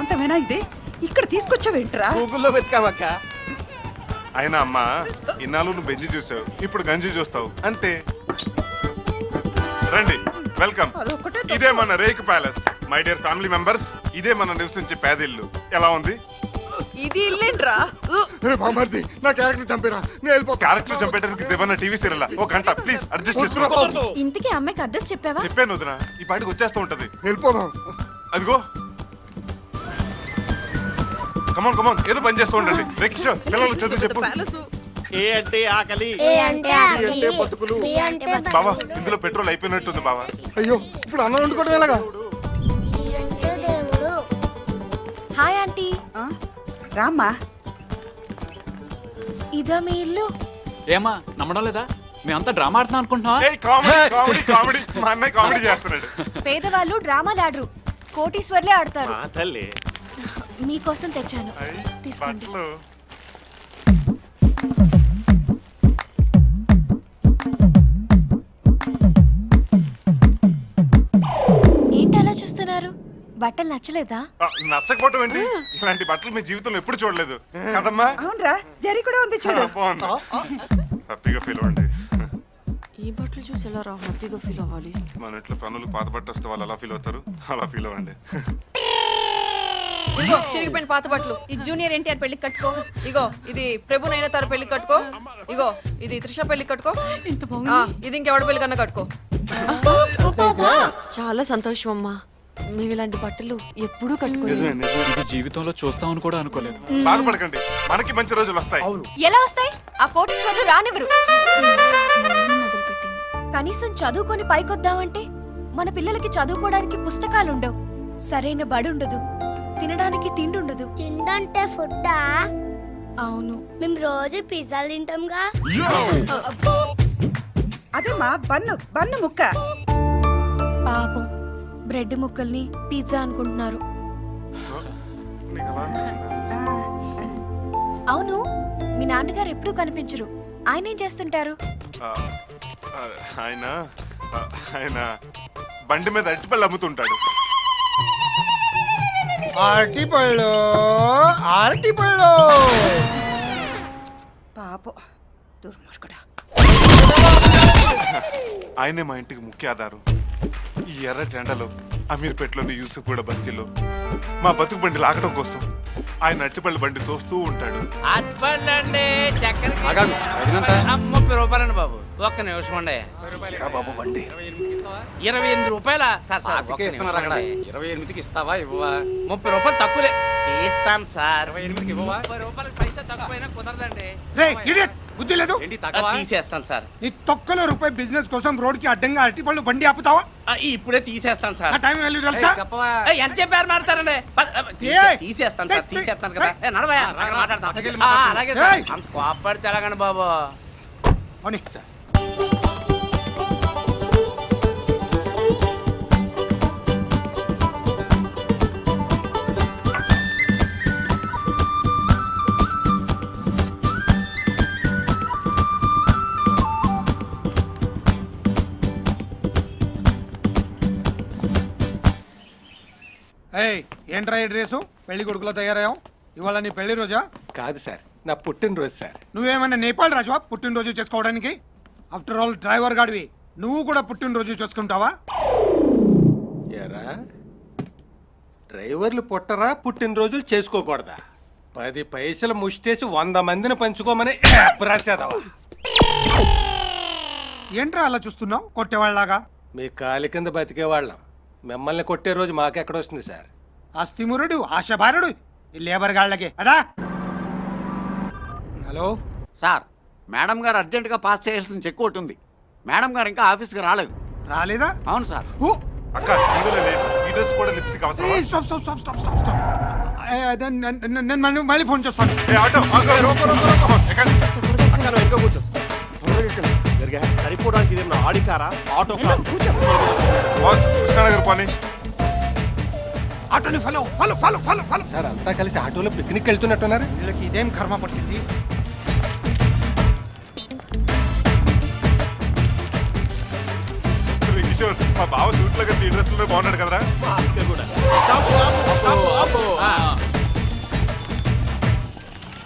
ప్రాంతమేనా ఇది? ఇక్కడ తీసుకొచ్చావేంట్రా? గూగుల్లో వెతికామక్క అయినా అమ్మా ఇన్నాళ్ళు నువ్వు బెంజి చూసావు ఇప్పుడు గంజి చూస్తావు. అంతే. రండి వెల్కమ్. అదొక్కటే. ఇదే మన rake palace. My dear family members ఇదే మన నివసించే పేదిల్లు ఎలా ఉంది? ఇది ఇల్లేంట్రా? బామర్ది నా క్యారెక్టర్ చంపిరా. నేను వెళ్ళిపోతా. క్యారెక్టర్ చంపేయడానికి దేవన్న టీవీ సీరియల్? ఓ గంట ప్లీజ్ అడ్జస్ట్ చేసుకో. ఇంతకీ అమ్మాయికి అడ్రస్ చెప్పావా? చెప్పాను వదిన ఈ పాటికి వచ్చేస్తూ ఉంటది. వెళ్ళిపోదాం. అదిగో. కమాన్ కమాన్ ఏదో పని చేస్తూ ఉండండి. రే కిషోర్ పిల్లలు చదువు చెప్పు. ఏ అంటే ఆకలి. ఏ అంటే ఆకలి, అంటే బతుకులు. బి అంటే బతుకులు, బావా ఇందులో పెట్రోల్ అయిపోయినట్టుంది బావా. అయ్యో ఇప్పుడు అన్నం వండుకోవడం ఎలాగా? డి అంటే దేవుడు హాయ్ ఆంటీ. ఆ? రామ్మా. ఇదా మీ ఇల్లు? ఏమా నమ్మడం లేదా? మేమంతా డ్రామా ఆడుతున్నాం అనుకుంటున్నావా? ఏయ్ కామెడీ కామెడీ కామెడీ. మా అన్నయ్య కామెడీ చేస్తున్నాడు. పేదవాళ్ళు డ్రామాలు ఆడరు. కోటీశ్వర్లే ఆడతారు. ఆ తల్లి. మీకోసం తెచ్చాను. తీసుకోండి. బట్టలు. ఏంటి అలా చూస్తున్నారు? బట్టలు నచ్చలేదా? నచ్చకపోవటం ఏంటి? ఇలాంటి బట్టలు మీ జీవితంలో ఎప్పుడు చూడలేదు. కదమ్మా? అవునరా జరి కూడా ఉంది చూడు. బాగుంది. హ్యాపీగా ఫీల్ అవ్వండి. ఈ బట్టలు చూసి ఎలా రా హ్యాపీగా ఫీల్ అవ్వాలి? మన ఇంట్లో పనులు పాత బట్ట వస్తే వాళ్ళు ఎలా ఫీల్ అవుతారు. అలా ఫీల్ అవ్వండి. ఇగో చిరిగిపోయిన పాత బట్టలు. ఇది జూనియర్ ఎన్టీఆర్ పెళ్ళి కట్టుకో. ఇగో ఇది ప్రభు నైనతార పెళ్ళి కట్టుకో. ఇగో ఇది త్రిష పెళ్ళి కట్టుకో. ఆ, ఇది ఇంకెవడ పెళ్ళి కన్నా కట్టుకో. చాలా సంతోషం అమ్మా మేము ఇలాంటి బట్టలు ఎప్పుడూ కట్టుకోలేదు. ఇది జీవితంలో చూస్తామని కూడా అనుకోలేదు. బాధపడకండి. మనకి మంచి రోజులు వస్తాయి. ఎలా వస్తాయి? ఆ కోటీశ్వర్లు రానివ్వరు. మొదలుపెట్టింది. కనీసం చదువుకొని పైకొద్దామంటే మన పిల్లలకి చదువుకోవడానికి పుస్తకాలు ఉండవు సరైన బడి ఉండదు తినడానికి తిండి ఉండదు తిండంటే ఫుడ్డా? అవును. మేము రోజు పిజ్జాలు తింటాంగా. అదేమ్మా బన్ను బన్ను ముక్క. పాపం బ్రెడ్ ముక్కల్ని పిజ్జా అనుకుంటున్నారు. అవును మీ నాన్నగారు ఎప్పుడూ కనిపించరు. ఆయన ఏం చేస్తుంటారు? ఆయన ఆయన బండి మీద అట్టిపళ్ళు అమ్ముతుంటాడు. అరటి పళ్ళు అరటి పళ్ళు. పాపం దుర్మార్గుడా. ఆయనే మా ఇంటికి ముఖ్య ఆధారం. ఈ ఎర్ర టెండలో అమీర్పేటలోని యూసుఫ్ కూడా బస్తీలో మా బతుకు బండి లాగడం కోసం ఆయన అట్టిపల్లి బండి తోస్తూ ఉంటాడు. చక్కెర ముప్పై రూపాయలండి బాబు. ఒక్క నిమిషం అండి బాబు బండి? ఇరవై ఎనిమిది రూపాయల? సార్ సార్ ఒక్క నిమిషం అండి. ఇరవై ఎనిమిదికి ఇస్తావా ఇవ్వవా? ముప్పై రూపాయలు తక్కువలే. తీస్తాను సార్. ఇరవై ఎనిమిదికి ఇవ్వవా? ముప్పై రూపాయలు పైసా తక్కువైనా కుదరదండి. రే ఇడియట్! బుద్ధి లేదు? తీసేస్తాను సార్. నీ తొక్కలో రూపాయి బిజినెస్ కోసం రోడ్కి అడ్డంగా అరటి పళ్ళు బండి ఆపుతావా? ఇప్పుడే తీసేస్తాను సార్. ఆ టైం వాల్యూ తెలుసా? ఎంత చెప్పారు ఏయ్! తీసేస్తాను సార్! తీసేస్తాను కదా. ఏ, నడవయ్యా అక్కడ మాట్లాడతాం అక్కడికి ఆ, మాట్లాడు. అలాగే సార్. కోపడితే ఎలాగండి బాబు? అవునీ సార్. ఏంట్రా ఈ డ్రెస్సు? పెళ్ళి కొడుకులో తయారయ్యావు? ఇవాళ నీ పెళ్ళి రోజా? కాదు సార్ నా పుట్టినరోజు సార్. నువ్వేమన్నా నేపాల్ రాజువా పుట్టినరోజు చేసుకోవడానికి? ఆఫ్టర్ ఆల్ డ్రైవర్ గాడివి నువ్వు కూడా పుట్టినరోజు చేసుకుంటావా? ఎరా డ్రైవర్లు పుట్టరా పుట్టినరోజులు చేసుకోకూడదా? పది పైసలు ముష్టేసి వంద మందిని పంచుకోమని రాసేదవా ఏంట్రా అలా చూస్తున్నావు? కొట్టేవాళ్ళలాగా? మీ కాలి కింద బతికేవాళ్ళం. మిమ్మల్ని కొట్టే రోజు మాకెక్కడొస్తుంది సార్? అస్థిమురుడు ఆశభారుడు ఈ లేబర్ గాళ్ళకి. అదా? హలో? సార్ మేడం గారు అర్జెంటుగా పాస్ చేయాల్సిన చెక్ ఒకటి ఉంది. మేడం గారు ఇంకా ఆఫీస్కి రాలేదు. రాలేదా? అవును సార్. ఓ అక్క ఇందులో లేదు. ఈ డ్రెస్ కూడా లిప్స్టిక్ అవసరం ఏయ్, stop stop stop stop stop stop. ఏ, నేను- నేను నేను మళ్ళీ- మళ్ళీ ఫోన్ చేస్తాను. ఏ ఆటో ఆగు, రోకో, రోకో, రోకో. ఎక్కండి. సరిపోవడానికి ఇది ఆడి కారా? ఆటో బాస్ కృష్ణానగర్ పోనీ. ఆటోని follow follow follow follow follow sir అంతా కలిసి ఆటోలో పిక్నిక్ వెళ్తున్నట్టున్నారు? వీళ్ళకి ఇదేం కర్మ పడుతుంది కిషోర్ మా బావ సూట్లో కదా ఈ డ్రెస్లో బాగున్నాడు కదరా?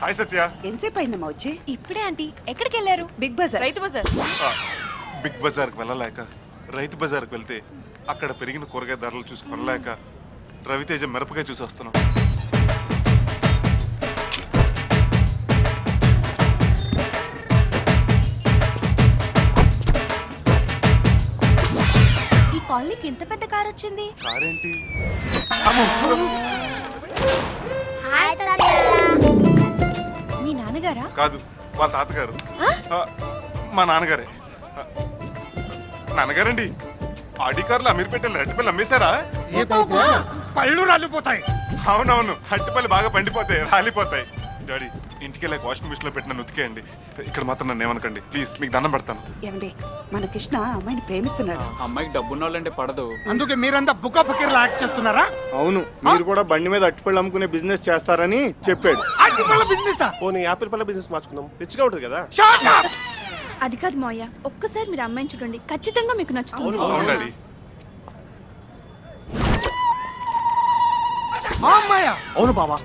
హాయ్ సత్య ఎంతసేపు అయిందమ్మా వచ్చి ఇప్పుడే ఆంటీ. ఎక్కడికి వెళ్ళారు? Big Bazaar. రైతు బజార్. ఆ, బిగ్ బజార్కి వెళ్ళలేక రైతు బజార్కి వెళ్తే అక్కడ పెరిగిన కూరగాయ ధరలు చూసి కొనలేక రవితేజ మిరపకాయ చూసి వస్తున్నాం. ఈ కాలనీకి ఇంత పెద్ద కార్ వచ్చింది? కారేంటి? అమ్మో! హాయ్ తాతయ్య మీ నాన్నగారా? కాదు వాళ్ళ తాతగారు. ఆ, మా నాన్నగారే. ఆ, నాన్నగారండి ఆడి కార్లు అమీర్పేటలో అరటిపల్లి అమ్మేశారా? పళ్ళు రాలిపోతాయి. అవునవును అరటిపల్లి బాగా పండిపోతాయి రాలిపోతాయి. డాడీ ఇంటికి వెళ్ళాక వాషింగ్ మిషన్లో పెట్టిన ఉతికేయండి ఇక్కడ మాత్రం నన్ను ఏమనకండి. ప్లీజ్ మీకు దండం పెడతాను. ఏమండి మన కృష్ణ అమ్మాయిని ప్రేమిస్తున్నాడు. అమ్మాయికి డబ్బున్న వాళ్ళంటే పడదు. అందుకే మీరంతా బుక్క ఫకీర్లా యాక్ట్ చేస్తున్నారా? అవును మీరు కూడా బండి మీద అట్టుపళ్ళు అమ్ముకునే బిజినెస్ చేస్తారని చెప్పాడు. అట్టి పళ్ళ బిజినెస్? పోనీ యాపిల్ పళ్ళ బిజినెస్ మార్చుకుందాం. రిచ్గా ఉంటుంది కదా. అది కాదు మావయ్య ఒక్కసారి మీరు అమ్మాయిని చూడండి. ఖచ్చితంగా మీకు నచ్చుతుంది. ఆ అమ్మాయ? అవును బావా.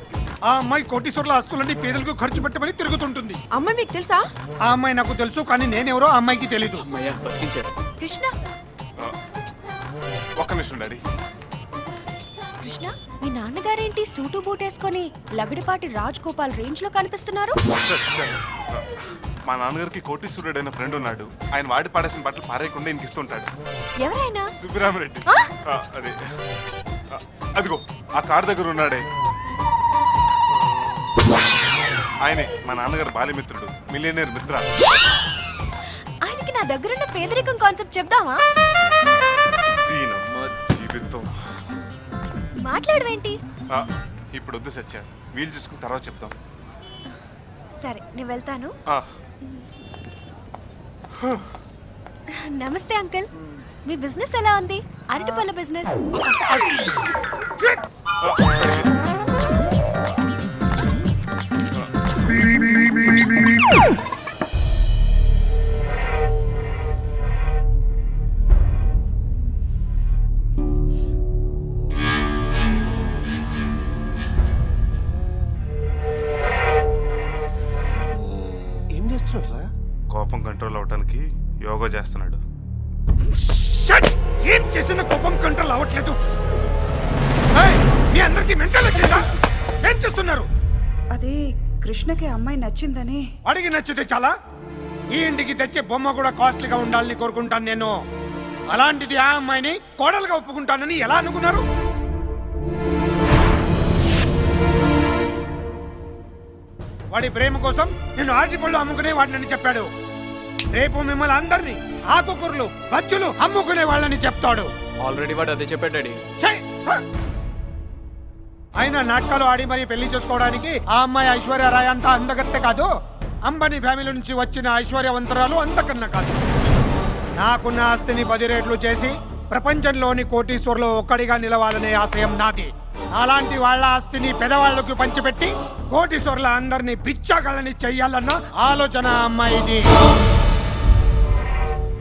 ఆ అమ్మాయి కోటీశ్వర్ల ఆస్తులన్నీ పేదలకు ఖర్చు పెట్టమని తిరుగుతుంటుంది. అమ్మాయి మీకు తెలుసా? ఆ అమ్మాయి నాకు తెలుసు కానీ నేనెవరో ఆ అమ్మాయికి తెలీదు. అమ్మయ్య బతికించారు కృష్ణ? ఒక్క నిమిషం డాడీ. కృష్ణ మీ నాన్నగారేంటి సూటు బూట్ వేసుకొని లగడిపాటి రాజ్ గోపాల్ రేంజ్లో కనిపిస్తున్నారు? సార్, సార్, ఆ, మా నాన్నగారికి కోటీశ్వరుడు అయిన ఫ్రెండ్ ఉన్నాడు. ఆయన వాడి పాడేసిన బట్టలు పారేయకుండా ఇంటికి ఇస్తుంటాడు ఎవరైనా సుబ్బిరామరెడ్డి. ఆ, అదే. ఆ, అదిగో. ఆ కార్ దగ్గర ఉన్నాడే. ఆయనే మా నాన్నగారు బాల్యమిత్రుడు మిలియనర్ మిత్ర. ఆయనకి నా దగ్గరున్న పేదరికం కాన్సెప్ట్ చెప్దామా? దీనమ్మ జీవితం. మాట్లాడవేంటి? ఆ, ఇప్పుడు వద్దు సత్య. వీలు చూసుకుని తర్వాత చెప్తాం సరే నేను వెళ్తాను. ఆ, నమస్తే అంకుల్. మీ బిజినెస్ ఎలా ఉంది? అరటిపళ్ళ బిజినెస్. ఏం ఏం చేస్తున్నారు? అది కృష్ణకి అమ్మాయి నచ్చిందని. వాడికి నచ్చితే చాలా. ఈ ఇంటికి తెచ్చే బొమ్మ కూడా కాస్ట్లీగా ఉండాలని కోరుకుంటాను నేను. అలాంటిది ఆ అమ్మాయిని కోడలుగా ఒప్పుకుంటానని ఎలా అనుకున్నారు? వాడి ప్రేమ కోసం నేను ఆటిపళ్ళు అమ్ముకునే వాడినని చెప్పాడు. రేపు మిమ్మల్ని అందరినీ ఆకుకూరలు బచ్చులు అమ్ముకునే వాళ్ళని చెప్తాడు. ఆల్రెడీ వాడు అదే చెప్పాడు డాడీ! ఆయన నాటకాలు ఆడి మరి పెళ్ళి చేసుకోవడానికి ఆ అమ్మాయి ఐశ్వర్య రాయ్ అంత అందగత్తె కాదు. అంబానీ ఫ్యామిలీ నుంచి వచ్చిన ఐశ్వర్యవంతరాలు అంతకన్నా కాదు. నాకున్న ఆస్తిని పది రేట్లు చేసి ప్రపంచంలోని కోటీశ్వర్లో ఒక్కడిగా నిలవాలనే ఆశయం నాది. అలాంటి వాళ్ళ ఆస్తిని పెదవాళ్ళకు పంచిపెట్టి కోటీశ్వర్ల అందరినీ పిచ్చగలని చెయ్యాలన్న ఆలోచన అమ్మాయిది.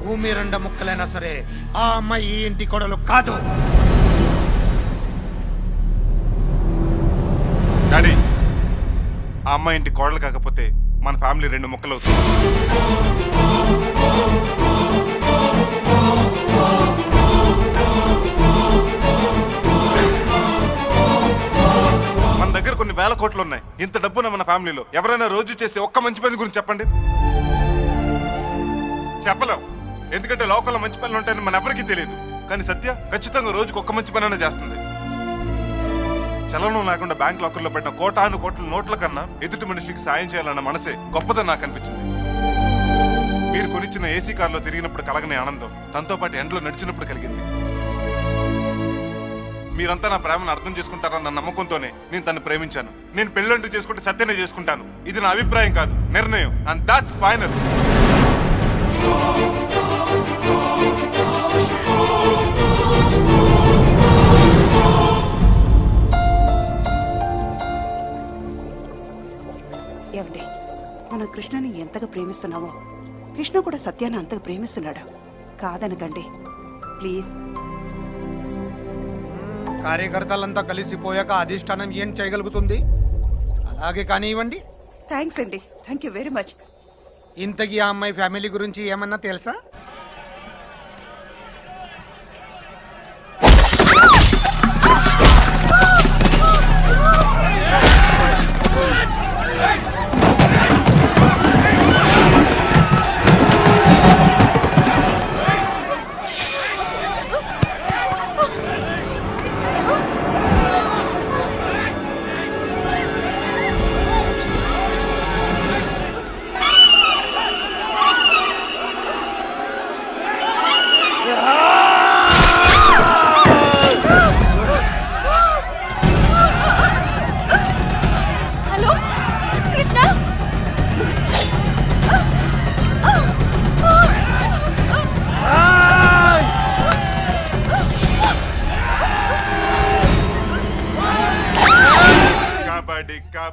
భూమి రెండు ముక్కలైనా సరే ఆ అమ్మాయి ఈ ఇంటి కొడలు కాదు. డాడీ ఆ అమ్మాయి ఇంటి కోడలు కాకపోతే మన ఫ్యామిలీ రెండు ముక్కలు అవుతుంది. మన దగ్గర కొన్ని వేల కోట్లు ఉన్నాయి. ఇంత డబ్బున్న మన ఫ్యామిలీలో ఎవరైనా రోజు చేసే ఒక్క మంచి పని గురించి చెప్పండి. చెప్పలేం. ఎందుకంటే లోకల్లో మంచి పనులు ఉంటాయని మన ఎవరికీ తెలియదు. కానీ సత్య ఖచ్చితంగా రోజుకి ఒక్క మంచి పని అయినా చేస్తుంది. చలనం లేకుండా బ్యాంక్ లాకర్లో పెట్టిన కోటాను కోట్ల నోట్ల కన్నా ఎదుటి మనిషికి సాయం చేయాలన్న మనసే గొప్పదని నాకు అనిపించింది. మీరు కొనిచ్చిన ఏసీ కార్లో తిరిగినప్పుడు కలగని ఆనందం తనతో పాటు ఎండలో నడిచినప్పుడు కలిగింది. మీరంతా నా ప్రేమను అర్థం చేసుకుంటారన్న నమ్మకంతోనే నేను తను ప్రేమించాను. నేను పెళ్ళంటూ చేసుకుంటే సత్యనే చేసుకుంటాను. ఇది నా అభిప్రాయం కాదు నిర్ణయం. అండ్ దాట్స్ ఫైనల్ మనం కృష్ణని ఎంతగా ప్రేమిస్తున్నామో కృష్ణ కూడా సత్యాన్ని అంతగా ప్రేమిస్తున్నాడు. కాదనకండి. ప్లీజ్. కార్యకర్తలంతా కలిసిపోయాక అధిష్టానం ఏం చేయగలుగుతుంది? అలాగే కానివ్వండి. థ్యాంక్స్ అండి. Thank you very much. ఇంతకీ ఆ అమ్మాయి ఫ్యామిలీ గురించి ఏమన్నా తెలుసా?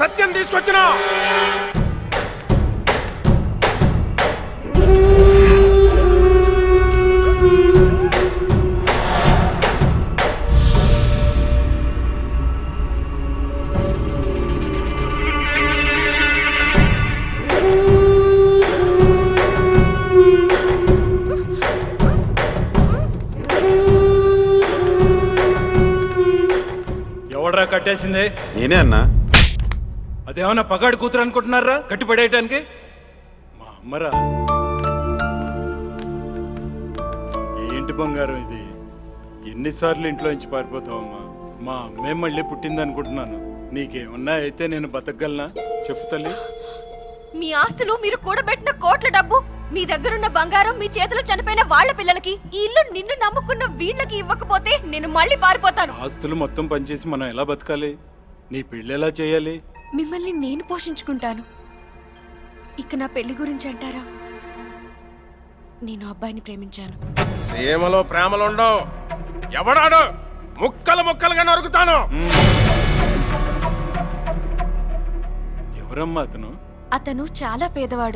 సత్యం తీసుకొచ్చిన. ఎవడ్రా కట్టేసింది? నేనే అన్నా. అదేమన్నా పగాడు కూతురు అనుకుంటున్నారా? కట్టి పడేయటానికి మా అమ్మరా. ఏంటి బంగారం ఇది. ఎన్నిసార్లు ఇంట్లో నుంచి పారిపోతావమ్మా? మా అమ్మే మళ్ళీ పుట్టింది అనుకుంటున్నాను నీకేమన్నా అయితే నేను బతకగలనా? చెప్పు తల్లి. మీ ఆస్తులు మీరు కూడబెట్టిన కోట్ల డబ్బు మీ దగ్గరున్న బంగారం మీ చేతిలో చనిపోయిన వాళ్ళ పిల్లలకి ఈ ఇల్లు నిన్ను నమ్ముకున్న వీళ్ళకి ఇవ్వకపోతే నేను మళ్ళీ పారిపోతాను. ఆస్తులు మొత్తం పనిచేసి మనం ఎలా బతకాలి? నీ పెళ్ళి ఎలా చేయాలి? మిమ్మల్ని నేను పోషించుకుంటాను. ఇక నా పెళ్ళి గురించి అంటారా? నేను అబ్బాయిని ప్రేమించాను. సీమలో ప్రేమలుండవు. ఎవడాడు? ముక్కలు ముక్కలుగా నరుకుతాను. ఎవరమ్మా అతను? అతను చాలా పేదవాడు.